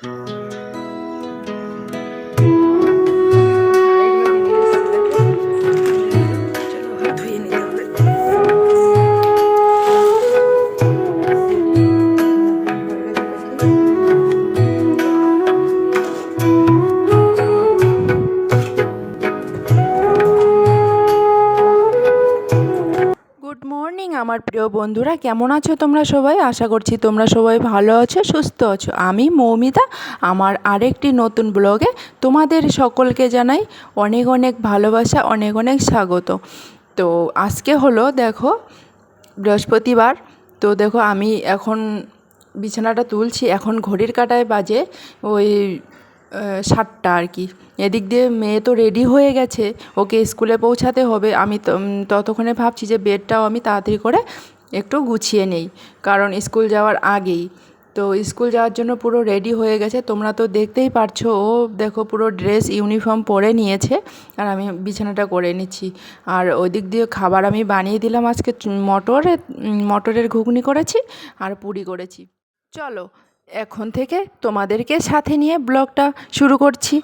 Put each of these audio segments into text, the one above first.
Thank you. বন্ধুরা, কেমন আছো তোমরা সবাই? আশা করছি তোমরা সবাই ভালো আছো, সুস্থ আছো। আমি মৌমিতা, আমার আরেকটি নতুন ব্লগে তোমাদের সকলকে জানাই অনেক অনেক ভালোবাসা, অনেক অনেক স্বাগত। তো আজকে হলো, দেখো, বৃহস্পতিবার। তো দেখো, আমি এখন বিছানাটা তুলছি, এখন ঘড়ির কাটায় বাজে ওই সাতটা আর কি। এদিক দিয়ে মেয়ে তো রেডি হয়ে গেছে, ওকে স্কুলে পৌঁছাতে হবে। আমি ততক্ষণে ভাবছি যে বেডটাও আমি তাড়াতাড়ি করে একটু গুছিয়ে নেই। কারণ স্কুল যাওয়ার আগেই। তো স্কুল যাওয়ার জন্য পুরো রেডি হয়ে গেছে। তোমরা তো দেখতেই পারছ, ও দেখো পুরো ড্রেস ইউনিফর্ম পরে নিয়েছে। আর আমি বিছানাটা করে নিচ্ছি। আর ওই দিক দিয়ে খাবার আমি বানিয়ে দিলাম আজকে। মটরে মটরের ঘুগনি করেছি আর পুরি করেছি। চলো, এখন থেকে তোমাদেরকে সাথে নিয়ে ব্লগটা শুরু করছি।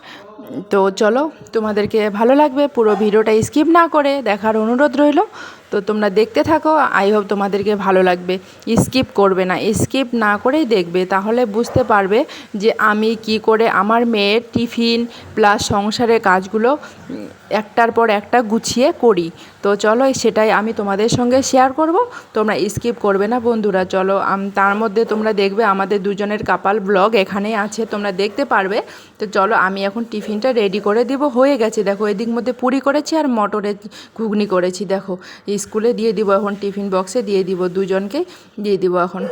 তো চলো, তোমাদেরকে ভালো লাগবে, পুরো ভিডিওটা স্কিপ না করে দেখার অনুরোধ রইল। তো তোমরা দেখতে থাকো আই হোপ তোমাদেরকে ভালো লাগবে। স্কিপ করবে না স্কিপ না করেই দেখবে, তাহলে বুঝতে পারবে যে আমি কি করে আমার মেয়ের টিফিন প্লাস সংসারের কাজগুলো একটার পর একটা গুছিয়ে করি। তো চলো, সেটাই আমি তোমাদের সঙ্গে শেয়ার করব। তোমরা স্কিপ করবে না বন্ধুরা, চলো তার মধ্যে তোমরা দেখবে আমাদের দুজনের কাপাল ব্লগ এখানেই আছে, তোমরা দেখতে পারবে। তো চলো, আমি এখন টিফিনটা রেডি করে দিব। হয়ে গেছে, দেখো, এদিক মধ্যে পুরি করেছি আর মটরের ঘুগনি করেছি, দেখো। স্কুলে দিয়ে দিব এখন, টিফিন বক্সে দিয়ে দিব দুজনকে, দিয়ে দিব এখন।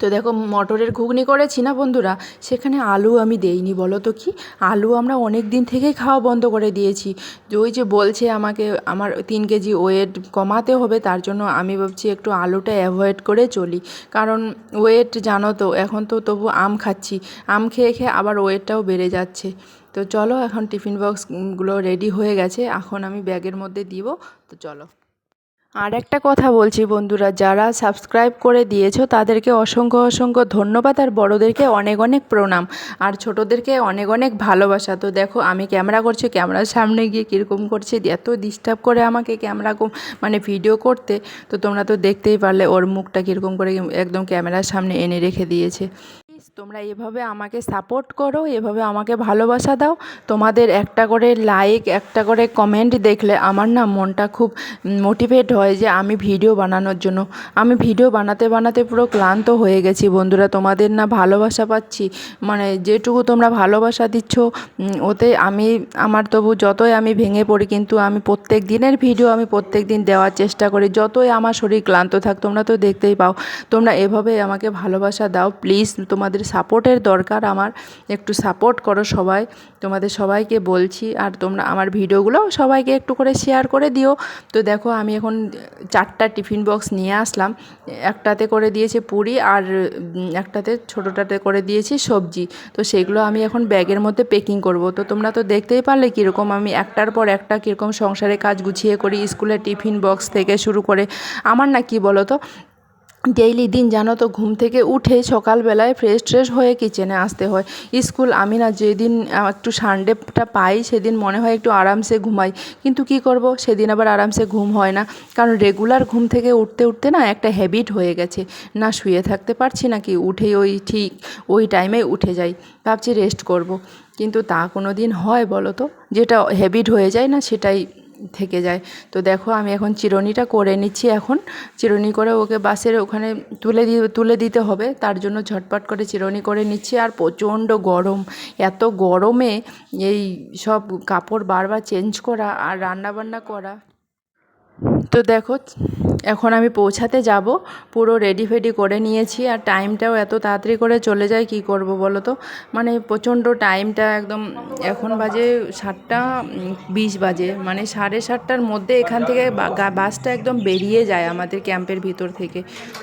তো দেখো, মটরের ঘুগনি করেছি না বন্ধুরা? সেখানে আলু আমি দেইনি, বলো তো কি? আলু আমরা অনেক দিন থেকেই খাওয়া বন্ধ করে দিয়েছি। ওই যে বলছে আমাকে, আমার তিন কেজি ওয়েট কমাতে হবে, তার জন্য আমি ভাবছি একটু আলুটা অ্যাভয়েড করে চলি। কারণ ওয়েট জানো তো, এখন তো তবু আম খাচ্ছি। আম খেয়ে খেয়ে আবার ওয়েটটাও বেড়ে যাচ্ছে। তো চলো এখন টিফিন বক্সগুলো রেডি হয়ে গেছে। এখন আমি ব্যাগের মধ্যে দিব, তো চলো। আর একটা কথা বলছি বন্ধুরা, যারা সাবস্ক্রাইব করে দিয়েছ, তাদেরকে অসংখ্য অসংখ্য ধন্যবাদ আর বড়োদেরকে অনেক অনেক প্রণাম। আর ছোটোদেরকে অনেক অনেক ভালোবাসা। তো দেখো, আমি ক্যামেরা করছি, ক্যামেরার সামনে গিয়ে কীরকম করছে, এত ডিস্টার্ব করে আমাকে ক্যামেরা মানে ভিডিও করতে। তো তোমরা তো দেখতেই পারলে, ওর মুখটা কীরকম করে একদম ক্যামেরার সামনে এনে রেখে দিয়েছে। প্লিজ তোমরা এভাবে আমাকে সাপোর্ট করো, এভাবে আমাকে ভালোবাসা দাও। তোমাদের একটা করে লাইক একটা করে কমেন্ট দেখলে আমার না মনটা খুব মোটিভেট হয় যে আমি ভিডিও বানানোর জন্য। আমি ভিডিও বানাতে বানাতে পুরো ক্লান্ত হয়ে গেছি বন্ধুরা, তোমাদের না ভালোবাসা পাচ্ছি। মানে যেটুকু তোমরা ভালোবাসা দিচ্ছ ওতে আমি, আমার তবু যতই আমি ভেঙে পড়ি, কিন্তু আমি প্রত্যেক দিনের ভিডিও আমি প্রত্যেক দিন দেওয়ার চেষ্টা করি। যতই আমার শরীর ক্লান্ত থাক, তোমরা তো দেখতেই পাও। তোমরা এভাবে আমাকে ভালোবাসা দাও প্লিজ তোমাদের সাপোর্টের দরকার, আমার একটু সাপোর্ট করো সবাই। তোমাদের সবাইকে বলছি, আর তোমরা আমার ভিডিওগুলো সবাইকে একটু করে শেয়ার করে দিও। তো দেখো, আমি এখন চারটা টিফিন বক্স নিয়ে আসলাম। একটাতে করে দিয়েছে পুরি, আর একটাতে, ছোটোটাতে করে দিয়েছি সবজি। তো সেগুলো আমি এখন ব্যাগের মধ্যে পেকিং করব। তো তোমরা তো দেখতেই পারলে কীরকম আমি একটার পর একটা কীরকম সংসারে কাজ গুছিয়ে করি, স্কুলের টিফিন বক্স থেকে শুরু করে। আমার না কি বলো তো ডেইলি দিন জানো তো ঘুম থেকে উঠে সকালবেলায় ফ্রেশ ট্রেশ হয়ে কিচেনে আসতে হয়। স্কুল আমি না যেদিন একটু সানডেটা পাই, সেদিন মনে হয় একটু আরামসে ঘুমাই। কিন্তু কি করব? সেদিন আবার আরামসে ঘুম হয় না। কারণ রেগুলার ঘুম থেকে উঠতে উঠতে না একটা হ্যাবিট হয়ে গেছে। না শুয়ে থাকতে পারছি না কি উঠে ওই ঠিক ওই টাইমে উঠে যাই। ভাবছি রেস্ট করব। কিন্তু তা কোনো দিন হয় বলো তো? যেটা হ্যাবিট হয়ে যায় না, সেটাই থেকে যায়। তো দেখো আমি এখন চিরনিটা করে নিচ্ছি এখন। চিরনি করে ওকে বাসের ওখানে তুলে দিয়ে তুলে দিতে হবে। তার জন্য ঝটপট করে চিরনি করে নিচ্ছি। আর প্রচণ্ড গরম, এত গরমে এই সব কাপড় বারবার চেঞ্জ করা আর রান্নাবান্না করা। তো দেখো, এখন আমি পৌঁছাতে যাব। পুরো রেডি ফেডি করে নিয়েছি আর টাইমটাও এত তাড়াতাড়ি করে চলে যায়, কি করব বলো তো? মানে প্রচণ্ড টাইমটা একদম এখন বাজে সাতটা বিশ বাজে। মানে সাড়ে সাতটার মধ্যে এখান থেকে বাসটা একদম বেরিয়ে যায় আমাদের ক্যাম্পের ভিতর থেকে।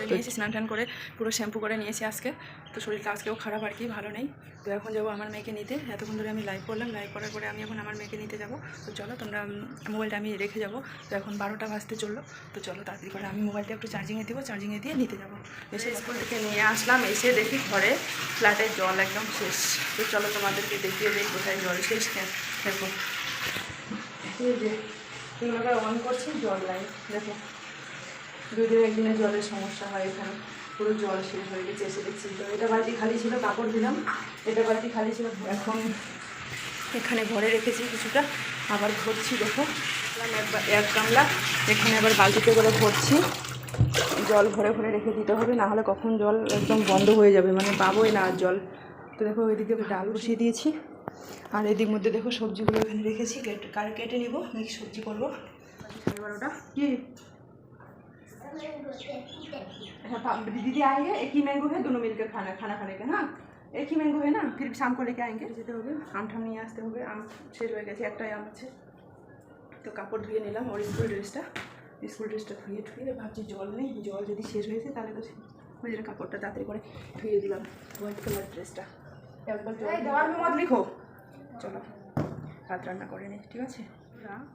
তো স্নান টান করে পুরো শ্যাম্পু করে নিয়েছি আজকে। তো শরীরটা আজকেও খারাপ আর কি, ভালো নেই। তো এখন যাব আমার মেয়েকে নিতে। এতক্ষণ ধরে আমি লাইভ করলাম। লাইভ করার পরে আমি এখন আমার মেয়েকে নিতে যাব। তো চলো তোমরা মোবাইলটা আমি রেখে যাব। তো এখন বারোটা বাজতে চলল। তো চলো তাড়াতাড়ি করে আমি মোবাইলটা একটু চার্জিংয়ে দেবো চার্জিংয়ে দিয়ে নিতে যাব। এসে স্কুল থেকে নিয়ে আসলাম এসে দেখি ঘরে ফ্ল্যাটের জল একদম শেষ। তো চলো তোমাদেরকে দেখিয়ে দিই কোথায় জল শেষ কেন দেখো। অন করছি জল নাই দেখো। দুই দিন একদিনের জলের সমস্যা হয় এখানে পুরো জল শেষ হয়ে গেছে এসে দেখছি। তো এটা বালতি খালি ছিল কাপড় দিলাম। এটা বালতি খালি ছিল এখন এখানে ঘরে রেখেছি কিছুটা আবার ভরছি দেখো। দিলাম একবার এক গামলা এখানে আবার বালতিতে করে ভরছি জল ভরে ভরে রেখে দিতে হবে না হলে কখন জল একদম বন্ধ হয়ে যাবে মানে পাবোই না আর জল তো দেখো ওইদিকে ডাল বসিয়ে দিয়েছি আর এদিক মধ্যে দেখো সবজিগুলো এখানে রেখেছি কেটে কার- কেটে নিব মিক্স সবজি করবো সাড়ে বারোটা কি अच्छा पा- दीदी आएंगे एक ही मैंगो है दोनों मिलकर खाना खाना खाने का ना एक ही मैंगो है ना फिर शाम को लेके आएंगे যেতে হবে আম ঠাম নিয়ে আসতে হবে আম শেষ হয়ে গেছে একটাই আম আছে তো কাপড় ধুয়ে নিলাম ওর স্কুল ড্রেসটা স্কুল ড্রেসটা ধুয়ে ধুয়ে ভাবছি জল নেই জল যদি শেষ হয়েছে তাহলে তো ওই জন্য কাপড়টা তাড়াতাড়ি করে ধুয়ে দিলাম। হোয়াইট কালার ড্রেসটা একবার জল মত লিখো। চলো ভাত রান্না করে নি ঠিক আছে?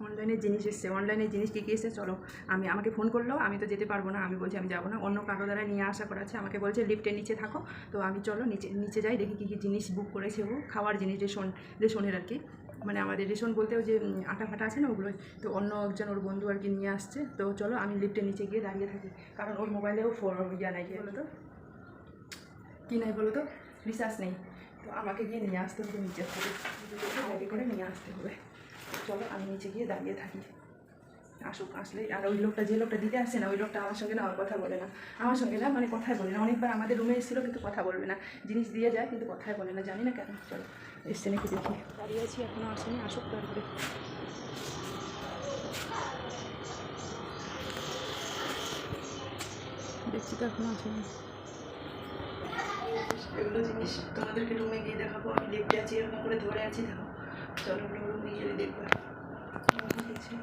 অনলাইনে জিনিস এসছে অনলাইনে জিনিস কী কী এসছে চলো আমি আমাকে ফোন করল আমি তো যেতে পারব না আমি বলছি আমি যাব না অন্য কারও দ্বারা নিয়ে আসা করাচ্ছে আমাকে বলছে লিফটের নিচে থাকো। তো আমি চলো নিচে নিচে যাই দেখি কী কী জিনিস বুক করেছে ও খাওয়ার জিনিস রেশন রেশনের আর কি। মানে আমাদের রেশন বলতেও যে আটা ফাটা আছে না ওগুলো, তো অন্য একজন ওর বন্ধু আর কি নিয়ে আসছে। তো চলো আমি লিফটের নিচে গিয়ে দাঁড়িয়ে থাকি। কারণ ওর মোবাইলেও ফোন ইয়া নাই বলো তো কী নাই বলো তো রিচার্জ নেই। তো আমাকে গিয়ে নিয়ে আসতে হবে, নিচে থেকে। গাড়ি করে নিয়ে আসতে হবে। চলো আমি নিচে গিয়ে দাঁড়িয়ে থাকি। আসুক আসলে আর ওই লোকটা, যে লোকটা দিতে আসছে না, ওই লোকটা আমার সঙ্গে না আমার কথা বলে না। আমার সঙ্গে না মানে কথাই বলে না। অনেকবার আমাদের রুমে এসেছিল কিন্তু কথা বলবে না। জিনিস দিয়ে যায় কিন্তু কথাই বলে না। জানি না কেন। চলো। এসছে নাকি দেখি। দাঁড়িয়ে আছি এখনও আসেনি আসুক তারপরে দেখছি তো এখনও আসেনি এগুলো জিনিস তোমাদেরকে রুমে গিয়ে দেখাবো। আমি লিফটে আছি এরকম করে ধরে আছি দেখো। চলো রুমে গিয়ে দেখব। দেখছি।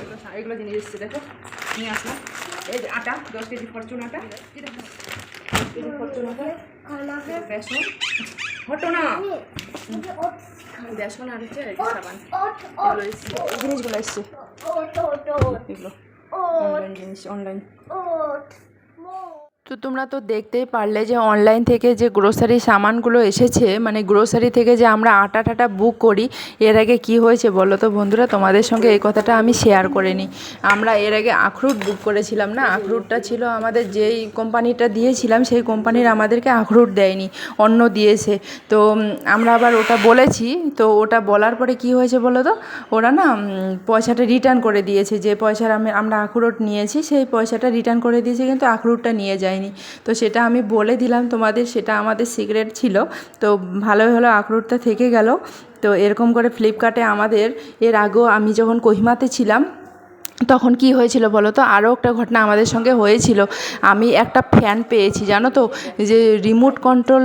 এগুলো এগুলো জিনিস এসছে দেখো। নিয়ে আসলাম। এই যে আটা দশ কেজি ফরচুন আটা দশ কেজি ফরচুন আটা বেসন হটো না বেসন আর হচ্ছে সাবান জিনিসগুলো এসছে এগুলো অনলাইন জিনিস অনলাইন তো তোমরা তো দেখতেই পারলে যে অনলাইন থেকে যে গ্রোসারি সামানগুলো এসেছে মানে গ্রোসারি থেকে যে আমরা আটা টাটা বুক করি, এর আগে কি হয়েছে বলো তো বন্ধুরা? তোমাদের সঙ্গে এই কথাটা আমি শেয়ার করে নিই। আমরা এর আগে আখরুট বুক করেছিলাম না? আখরুটটা ছিল আমাদের যেই কোম্পানিটা দিয়েছিলাম, সেই কোম্পানির আমাদেরকে আখরুট দেয়নি অন্য দিয়েছে। তো আমরা আবার ওটা বলেছি, তো ওটা বলার পরে কি হয়েছে বলো তো? ওরা না পয়সাটা রিটার্ন করে দিয়েছে। যে পয়সার আমি, আমরা আখরোট নিয়েছি, সেই পয়সাটা রিটার্ন করে দিয়েছে, কিন্তু আখরোটটা নিয়ে যায়নি তো সেটা আমি বলে দিলাম তোমাদের, সেটা আমাদের সিক্রেট ছিল। তো ভালোই হলো আখরোটটা থেকে গেল। তো এরকম করে ফ্লিপকার্টে আমাদের, এর আগেও আমি যখন কোহিমাতে ছিলাম, তখন কি হয়েছিল বলো তো? আরও একটা ঘটনা আমাদের সঙ্গে হয়েছিল। আমি একটা ফ্যান পেয়েছি, জানো তো? যে রিমোট কন্ট্রোল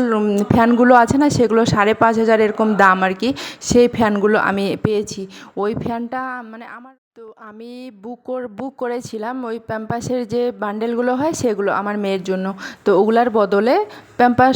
ফ্যানগুলো আছে না, সেগুলো সাড়ে পাঁচ হাজার এরকম দাম আর কি, সেই ফ্যানগুলো আমি পেয়েছি। ওই ফ্যানটা মানে আমার তো আমি বুক বুক করেছিলাম ওই প্যাম্পাসের যে বান্ডেলগুলো হয় সেগুলো আমার মেয়ের জন্য। তো ওগুলার বদলে প্যাম্পাস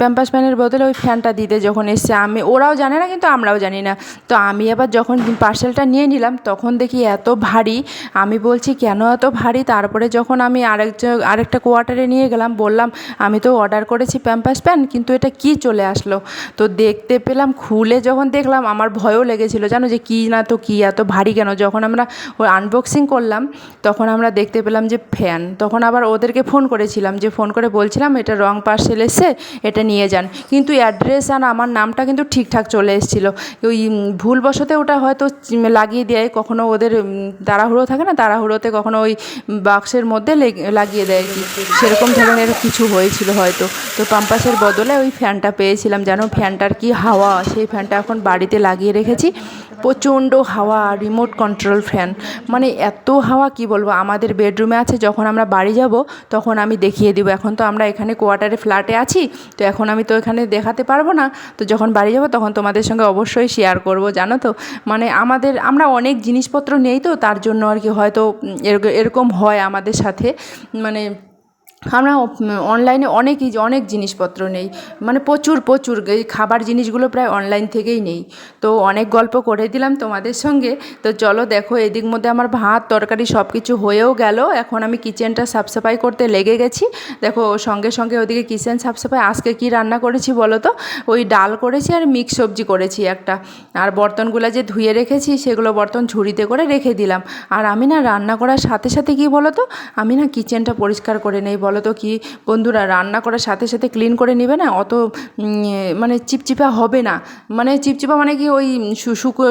প্যাম্পাস ফ্যানের বদলে ওই ফ্যানটা দিতে যখন এসছে, আমি, ওরাও জানে না কিন্তু আমরাও জানি না। তো আমি আবার যখন পার্সেলটা নিয়ে নিলাম, তখন দেখি এত ভারী। আমি বলছি, কেন এত ভারী? তারপরে যখন আমি আরেক, আরেকটা কোয়ার্টারে নিয়ে গেলাম, বললাম, আমি তো অর্ডার করেছি প্যাম্পাস প্যান কিন্তু এটা কি চলে আসলো? তো দেখতে পেলাম, খুলে যখন দেখলাম, আমার ভয়ও লেগেছিল, জানো যে কী না তো কী এত ভারী কেন? যখন আমরা আনবক্সিং করলাম, তখন আমরা দেখতে পেলাম যে ফ্যান। তখন আবার ওদেরকে ফোন করেছিলাম যে ফোন করে বলছিলাম, এটা রং পার্সেল এসে এটা নিয়ে যান। কিন্তু অ্যাড্রেস আর আমার নামটা কিন্তু ঠিকঠাক চলে এসেছিল। ওই ভুলবশতে ওটা হয়তো লাগিয়ে দেয়, কখনো ওদের তাড়াহুড়ো থাকে না, তাড়াহুড়োতে কখনো ওই বাক্সের মধ্যে লেগ- লাগিয়ে দেয় কি। সেরকম ধরনের কিছু হয়েছিল হয়তো। তো পাম্পাসের বদলে ওই ফ্যানটা পেয়েছিলাম, যেন ফ্যানটার কি হাওয়া, সেই ফ্যানটা এখন বাড়িতে লাগিয়ে রেখেছি। প্রচণ্ড হাওয়া রিমোট কন্ট্রোল ফ্যান মানে এত হাওয়া, কি বলব, আমাদের বেডরুমে আছে, যখন আমরা বাড়ি যাব, তখন আমি দেখিয়ে দিব। এখন তো আমরা এখানে কোয়ার্টারে ফ্ল্যাটে আছি, তো এখন আমি তো এখানে দেখাতে পারব না। তো যখন বাড়ি যাব, তখন তোমাদের সঙ্গে অবশ্যই শেয়ার করব, জানো তো? মানে আমাদের, আমরা অনেক জিনিসপত্র নেই তো, তার জন্য আর কি হয়তো এরকম হয় আমাদের সাথে। মানে আমরা অনলাইনে অনেক অনেক জিনিসপত্র নেই। মানে প্রচুর প্রচুর, এই খাবার জিনিসগুলো প্রায় অনলাইন থেকেই নেই। তো অনেক গল্প করে দিলাম তোমাদের সঙ্গে। তো চলো দেখো, এদিক মধ্যে আমার ভাত, তরকারি সব কিছু হয়েও গেল। এখন আমি কিচেনটা সাফসাফাই করতে লেগে গেছি। দেখো, সঙ্গে সঙ্গে ওদিকে কিচেন সাফসাফাই। আজকে কি রান্না করেছি বলো তো? ওই ডাল করেছি আর মিক্স সবজি করেছি একটা। আর বর্তনগুলো যে ধুয়ে রেখেছি, সেগুলো বর্তন ঝুড়িতে করে রেখে দিলাম। আর আমি না রান্না করার সাথে সাথে কি বলো তো? আমি না কিচেনটা পরিষ্কার করে নেই বলো তো কি, বন্ধুরা, রান্না করার সাথে সাথে ক্লিন করে নেবে না? অত মানে চিপচিপা হবে না। মানে চিপচিপা মানে কি ওই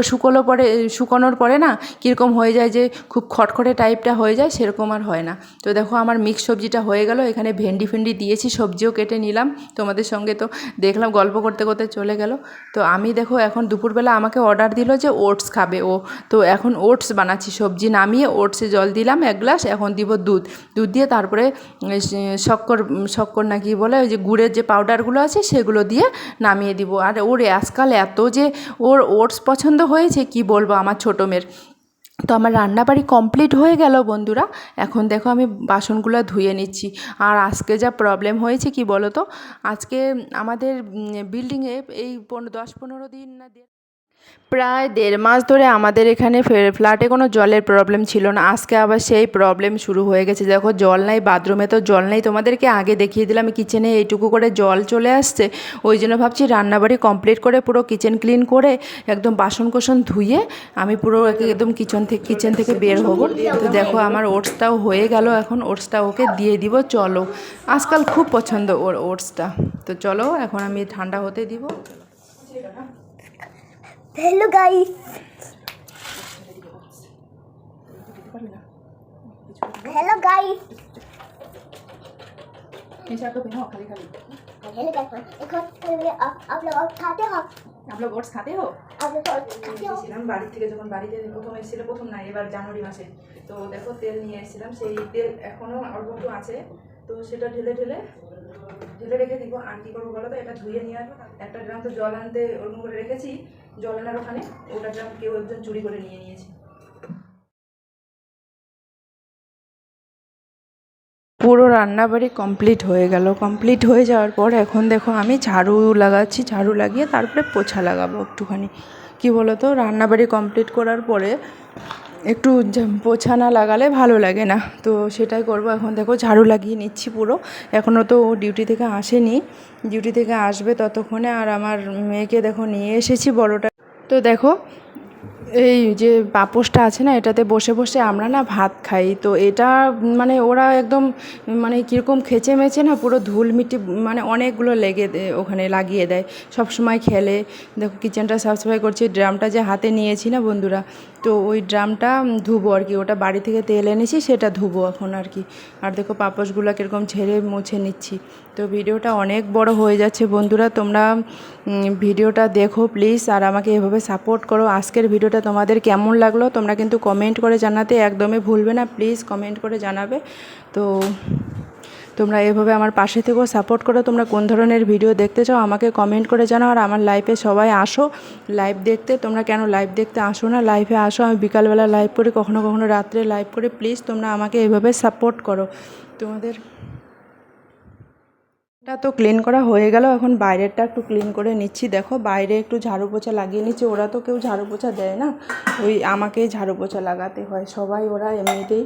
শুকোলো পরে, শুকোনোর পরে না কীরকম হয়ে যায় যে খুব খটখটে টাইপটা হয়ে যায়, সেরকম আর হয় না। তো দেখো আমার মিক্স সবজিটা হয়ে গেল, এখানে ভেন্ডি ফেন্ডি দিয়েছি, সবজিও কেটে নিলাম। তোমাদের সঙ্গে তো দেখলাম, গল্প করতে করতে চলে গেল। তো আমি দেখো এখন দুপুরবেলা আমাকে অর্ডার দিল যে ওটস খাবে ও। তো এখন ওটস বানাচ্ছি, সবজি নামিয়ে ওটসে জল দিলাম এক গ্লাস এখন দিব দুধ। দুধ দিয়ে তারপরে শক্কর শক্কর না কি বলে, ওই যে গুড়ের যে পাউডারগুলো আছে সেগুলো দিয়ে নামিয়ে দিব। আর ওর, আজকাল এত যে ওর ওটস পছন্দ হয়েছে, কি বলব আমার ছোটো মেয়ের। তো আমার রান্নাবাড়ি কমপ্লিট হয়ে গেল বন্ধুরা। এখন দেখো আমি বাসনগুলো ধুয়ে নিচ্ছি। আর আজকে যা প্রবলেম হয়েছে কি বলো তো আজকে আমাদের বিল্ডিংয়ে এই পনেরো, দশ, পনেরো দিন না প্রায় দেড় মাস ধরে আমাদের এখানে ফ্ল্যাটে কোনো জলের প্রবলেম ছিল না। আজকে আবার সেই প্রবলেম শুরু হয়ে গেছে। দেখো, জল নাই, বাথরুমে তো জল নেই। তোমাদেরকে আগে দেখিয়ে দিলাম কিচেনে এইটুকু করে জল চলে আসছে। ওই জন্য ভাবছি রান্নাবাড়ি কমপ্লিট করে পুরো কিচেন ক্লিন করে একদম বাসন কোসন ধুয়ে আমি পুরো একে একদম কিচেন থেকে কিচেন থেকে বের হব। তো দেখো, আমার ওটসটাও হয়ে গেল। এখন ওটসটা ওকে দিয়ে দিব। চলো, আজকাল খুব পছন্দ ওর ওটসটা। তো চলো, এখন আমি ঠান্ডা হতে দিব। হ্যালো গাইস হ্যালো গাইস থেকে যখন বাড়িতে প্রথম প্রথম এবার জানুয়ারি মাসে তো দেখো তেল নিয়ে এসেছিলাম সেই তেল আছে। তো সেটা ঢেলে ঢেলে ঢেলে রেখে দিব। আর করব বলো তো? এটা ধুয়ে নিয়ে আসব। একটা ড্রাম তো জল আনতে ওরকম করে রেখেছি। জল আনার ওখানে, ওটা কেউ একজন চুরি করে নিয়ে নিয়েছে। পুরো রান্নাবাড়ি কমপ্লিট হয়ে গেল। কমপ্লিট হয়ে যাওয়ার পর এখন দেখো আমি ঝাড়ু লাগাচ্ছি, ঝাড়ু লাগিয়ে তারপরে পোছা লাগাবো একটুখানি। কি বলো তো রান্নাবাড়ি কমপ্লিট করার পরে একটু পোছা না লাগালে ভালো লাগে না। তো সেটাই করব। এখন দেখো ঝাড়ু লাগিয়ে নিচ্ছি পুরো। এখনও তো ডিউটি থেকে আসেনি। ডিউটি থেকে আসবে ততক্ষণে। আর আমার মেয়েকে দেখো নিয়ে এসেছি বড়টা। তো দেখো এই যে পাপোশটা আছে না, এটাতে বসে বসে আমরা না ভাত খাই। তো এটা মানে ওরা একদম মানে কীরকম খেচে মেচে না পুরো ধুল মিটি মানে অনেকগুলো লেগে ওখানে লাগিয়ে দেয়। সব সময় খেলে। দেখো কিচেনটা সাফসাফাই করছি, ড্রামটা যে হাতে নিয়েছি না বন্ধুরা, তো ওই ড্রামটা ধুবো আর কি। ওটা বাড়ি থেকে তেল এনেছি, সেটা ধুবো এখন আর কি। আর দেখো পাপোশগুলো কীরকম ছেড়ে মুছে নিচ্ছি। তো ভিডিওটা অনেক বড় হয়ে যাচ্ছে বন্ধুরা, তোমরা ভিডিওটা দেখো প্লিজ। আর আমাকে এভাবে সাপোর্ট করো। আজকের ভিডিওটা তোমাদের কেমন লাগল, তোমরা কিন্তু কমেন্ট করে জানাতে একদমই ভুলবে না প্লিজ কমেন্ট করে জানাবে। তো তোমরা এভাবে আমার পাশে থেকেও সাপোর্ট করো, তোমরা কোন ধরনের ভিডিও দেখতে চাও আমাকে কমেন্ট করে জানাও, আর আমার লাইফে সবাই আসো লাইভ দেখতে, তোমরা কেন লাইভ দেখতে আসো না লাইভে আসো, আমি বিকালবেলা লাইভ করি, কখনো কখনো রাত্রে লাইভ করি প্লিজ তোমরা আমাকে এভাবে সাপোর্ট করো। তোমাদের এটা তো ক্লিন করা হয়ে গেল, এখন বাইরেরটা একটু ক্লিন করে নিচ্ছি। দেখো, বাইরে একটু ঝাড়ু পোছা লাগিয়ে নিচ্ছি, ওরা তো কেউ ঝাড়ু পোছা দেয় না। ওই আমাকেই ঝাড়ু পোছা লাগাতে হয়, সবাই ওরা এমনিতেই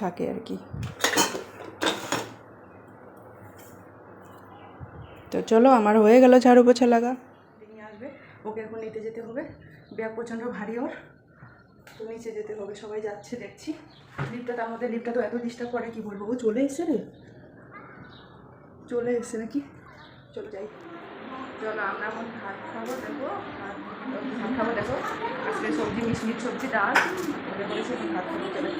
থাকে আর কি। তো চলো, আমার হয়ে গেল ঝাড়ু পোছা লাগা। নিয়ে আসবে, ওকে এখন নিতে যেতে হবে। ব্যাগ প্রচণ্ড ভারী ওর। তো নিচে যেতে হবে, সবাই যাচ্ছে, দেখছি। লিফটটা তার মধ্যে, লিফটটা তো এত ডিস্টার্ব করে, কি বলব? ও চলে এসছে রে। চলে এসছে নাকি? চলে যাই। চলো আমরা এখন ভাত খাব, দেখো, ভাত খাব, দেখো। আজকে সবজি মিশমিট সবজি, ডাল। মনে করেছে ভাত খাব, চলে।